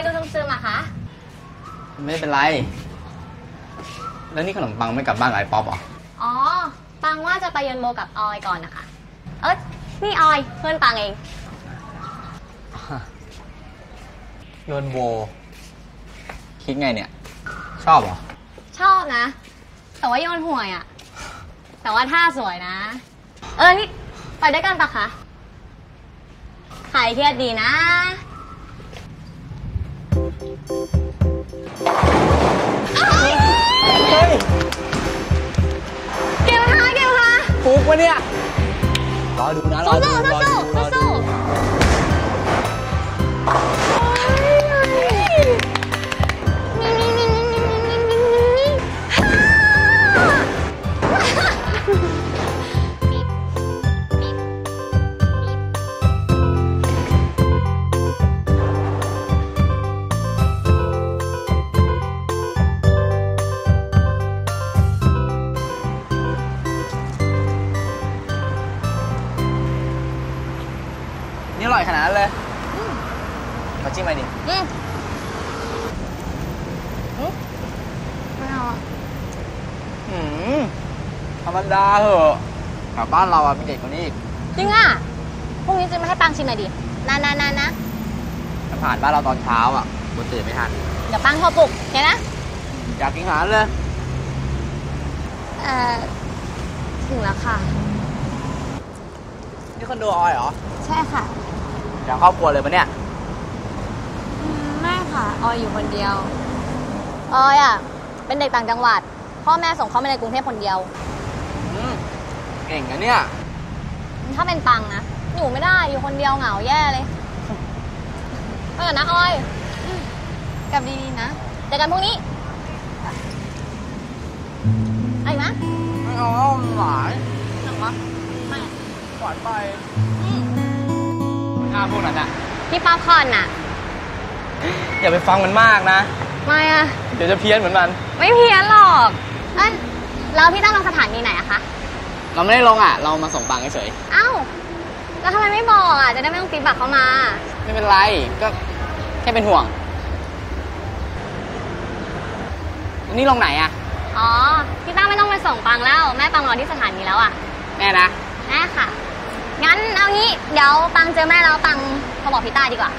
อยดูซึมๆอะคะ ไม่เป็นไร แล้วนี่ขนมปังไม่กลับบ้านกับไอ้ป๊อปเหรอ อ๋อ ปังว่าจะไปเยนโมกับออยก่อนนะคะ เอ้ยนี่ออยเพื่อนปังเองโยนโว คิดไงเนี่ย ชอบเหรอ ชอบนะ แต่ว่าโยนห่วยอะแต่ว่าท่าสวยนะ เออ นี่ ไปด้วยกันปะคะหายเครียดดีนะ เฮ้ยเกลคะเกลคะฟุกวะเนี่ย รอดูนะรอสู้ดูสู้รอสู้ดู ร่อยขนาดนั้นเลยมาจิ้มไปดิอืมอืมไม่เอาอะอืมธรรมดาเหอะกลับบ้านเราอะมีเด็กกว่านี้อีกจริงอะพรุ่งนี้จะมาให้ปังชิมหน่อยดินะนะนะนะถ้าผ่านบ้านเราตอนเช้าอะกูตื่นไม่ทัน เดี๋ยวปังโทรปลุกเห็นนะ อยากกินอาหารเลย เอ่อ ถึงแล้วค่ะ นี่คอนโดออยเหรอ ใช่ค่ะ อยากครอบครัวเลยปะเนี่ยไม่ค่ะ ออยอยู่คนเดียว ออยอะ เป็นเด็กต่างจังหวัด พ่อแม่ส่งเขามาในกรุงเทพคนเดียว อืมเก่งนะเนี่ย ถ้าเป็นปังนะ อยู่ไม่ได้อยู่คนเดียวเหงาแย่เลยไปก่อนนะออยอืมกลับดีๆนะเจอกันพรุ่งนี้ไอ้นะไม่เอาแล้วมันหวานหนักวะไม่อะหวานไปอืมอ่าพวกนั้นอะพี่ป๊อปคอร์นน่ะอย่าไปฟังมันมากนะ ไม่อะเดี๋ยวจะเพี้ยนเหมือนมัน ไม่เพี้ยนหรอกเอ้ยแล้วพี่ตั้งลงสถานีไหนอะคะ เราไม่ได้ลงอะเรามาส่งปังเฉยเอ้า แล้วทำไมไม่บอกอะจะได้ไม่ต้องตีบัตรเข้ามา ๆไม่เป็นไร ก็แค่เป็นห่วง นี่ลงไหนอะอ๋อ พี่ตั้งไม่ต้องไปส่งปังแล้ว แม่ปังรอที่สถานีแล้วอะแน่นะ แม่ค่ะ งั้นเอางี้เดี๋ยวปังเจอแม่แล้วปังโทรบอกพี่ต้าดีกว่า